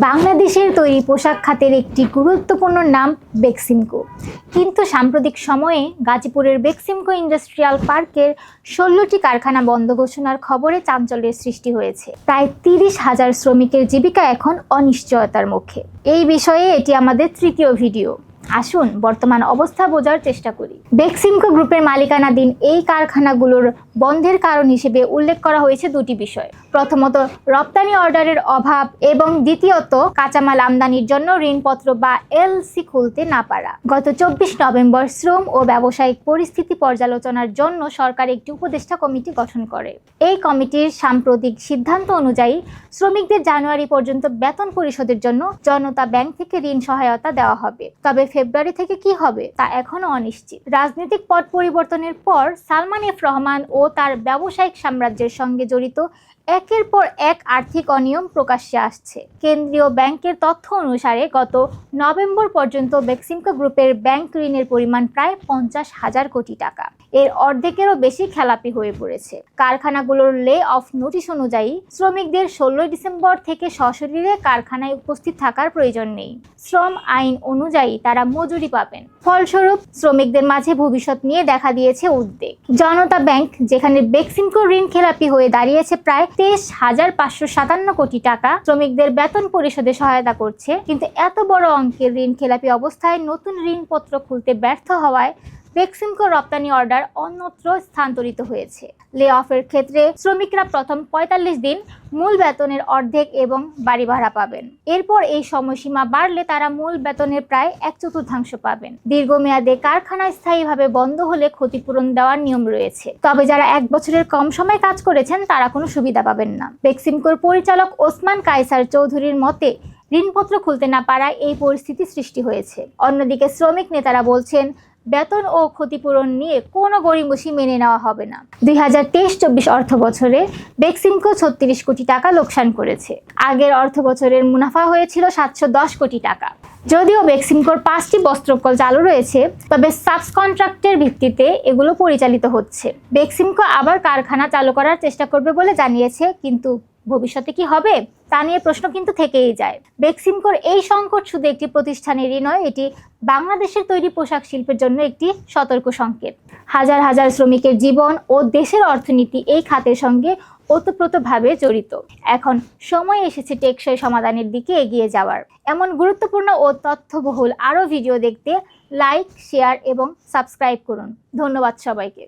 বাংলাদেশের তৈরি পোশাক খাতের একটি গুরুত্বপূর্ণ নাম বেক্সিমকো। কিন্তু সাম্প্রতিক সময়ে গাজীপুরের বেক্সিমকো ইন্ডাস্ট্রিয়াল পার্কের ষোলোটি কারখানা বন্ধ ঘোষণার খবরে চাঞ্চল্যের সৃষ্টি হয়েছে। প্রায় তিরিশ হাজার শ্রমিকের জীবিকা এখন অনিশ্চয়তার মুখে। এই বিষয়ে এটি আমাদের তৃতীয় ভিডিও। আসুন বর্তমান অবস্থা বোঝার চেষ্টা করি। বেক্সিমকো গ্রুপের মালিকানাধীন এই কারখানাগুলোর বন্ধের কারণ হিসেবে উল্লেখ করা হয়েছে দুটি বিষয়। প্রথমত, রপ্তানি অর্ডারের অভাব এবং দ্বিতীয়ত, কাঁচামাল আমদানির জন্য ঋণপত্র বা এলসি খুলতে না পারা। গত চব্বিশ নভেম্বর শ্রম ও ব্যবসায়িক পরিস্থিতি পর্যালোচনার জন্য সরকার একটি উপদেষ্টা কমিটি গঠন করে। এই কমিটির সাম্প্রতিক সিদ্ধান্ত অনুযায়ী, শ্রমিকদের জানুয়ারি পর্যন্ত বেতন পরিশোধের জন্য জনতা ব্যাংক থেকে ঋণ সহায়তা দেওয়া হবে। তবে ফেব্রুয়ারি থেকে কি হবে, তা এখনও অনিশ্চিত। রাজনৈতিক পট পরিবর্তনের পর সালমান এফ রহমান ও তার ব্যবসায়িক সাম্রাজ্যের সঙ্গে জড়িত একের পর এক আর্থিক অনিয়ম প্রকাশ্যে আসছে। কেন্দ্রীয় ব্যাংকের তথ্য অনুসারে গত নভেম্বর পর্যন্ত বেক্সিমকো গ্রুপের ব্যাংক ঋণের পরিমাণ প্রায় পঞ্চাশ হাজার কোটি টাকা। এর অর্ধেকেরও বেশি খেলাপি হয়ে পড়েছে। কারখানাগুলোর লে অফ নোটিশ অনুযায়ী শ্রমিকদের ষোলোই ডিসেম্বর থেকে সশরীরে কারখানায় উপস্থিত থাকার প্রয়োজন নেই। শ্রম আইন অনুযায়ী তারা মজুরি পাবেন। ফলস্বরূপ, শ্রমিকদের মাঝে ভবিষ্যৎ নিয়ে দেখা দিয়েছে উদ্বেগ। জনতা ব্যাংক, যেখানে বেক্সিমকো ঋণ খেলাপি হয়ে দাঁড়িয়েছে প্রায় তেইশ হাজার পাঁচশো সাতান্ন কোটি টাকা শ্রমিকদের বেতন পরিশোধে সহায়তা করছে। কিন্তু এত বড় অঙ্কের ঋণ খেলাপি অবস্থায় নতুন ঋণপত্র খুলতে ব্যর্থ হওয়ায় বেক্সিমকো রপ্তানি অর্ডার অন্যত্র স্থানান্তরিত হয়েছে। লে অফের ক্ষেত্রে শ্রমিকরা প্রথম পঁয়তাল্লিশ দিন মূল বেতনের অর্ধেক এবং বাড়ি ভাড়া পাবেন। এরপর এই সময়সীমা বাড়লে তারা মূল বেতনের প্রায় এক চতুর্থাংশ পাবেন। দীর্ঘমেয়াদে কারখানা স্থায়ীভাবে বন্ধ হলে ক্ষতিপূরণ দেওয়ার নিয়ম রয়েছে। তবে যারা এক বছরের কম সময় কাজ করেছেন, তারা কোনো সুবিধা পাবেন না। বেক্সিমকোর পরিচালক ওসমান কায়সার চৌধুরীর মতে, ঋণপত্র খুলতে না পারায় এই পরিস্থিতি সৃষ্টি হয়েছে। অন্যদিকে শ্রমিক নেতারা বলছেন বেতন ও ক্ষতিপূরণ নিয়ে কোনো গড়িমসি মেনে নেওয়া হবে না। দুই হাজার তেইশ চব্বিশ অর্থ বছরে বেক্সিমকো ছত্রিশ কোটি টাকা লোকসান করেছে। আগের অর্থ বছরের মুনাফা হয়েছিল সাতশো দশ কোটি টাকা। যদিও বেক্সিমকোর পাঁচটি বস্ত্রকল চালু রয়েছে, তবে সাবকন্ট্রাক্টের ভিত্তিতে এগুলো পরিচালিত হচ্ছে। বেক্সিমকো আবার কারখানা চালু করার চেষ্টা করবে বলে জানিয়েছে, কিন্তু ভবিষ্যতে কি হবে? তা নিয়ে প্রশ্ন কিন্তু থেকেই যায়। বেক্সিমকোর এই সংকট শুধু একটি প্রতিষ্ঠানেরই নয়, এটি বাংলাদেশের তৈরি পোশাক শিল্পের জন্য একটি সতর্ক সংকেত। হাজার হাজার শ্রমিকের জীবন ও দেশের অর্থনীতি এই খাতের সঙ্গে ওতপ্রোতভাবে জড়িত। এখন সময় এসেছে টেকসই সমাধানের দিকে এগিয়ে যাওয়ার। এমন গুরুত্বপূর্ণ ও তথ্যবহুল আরও ভিডিও দেখতে লাইক, শেয়ার এবং সাবস্ক্রাইব করুন। ধন্যবাদ সবাইকে।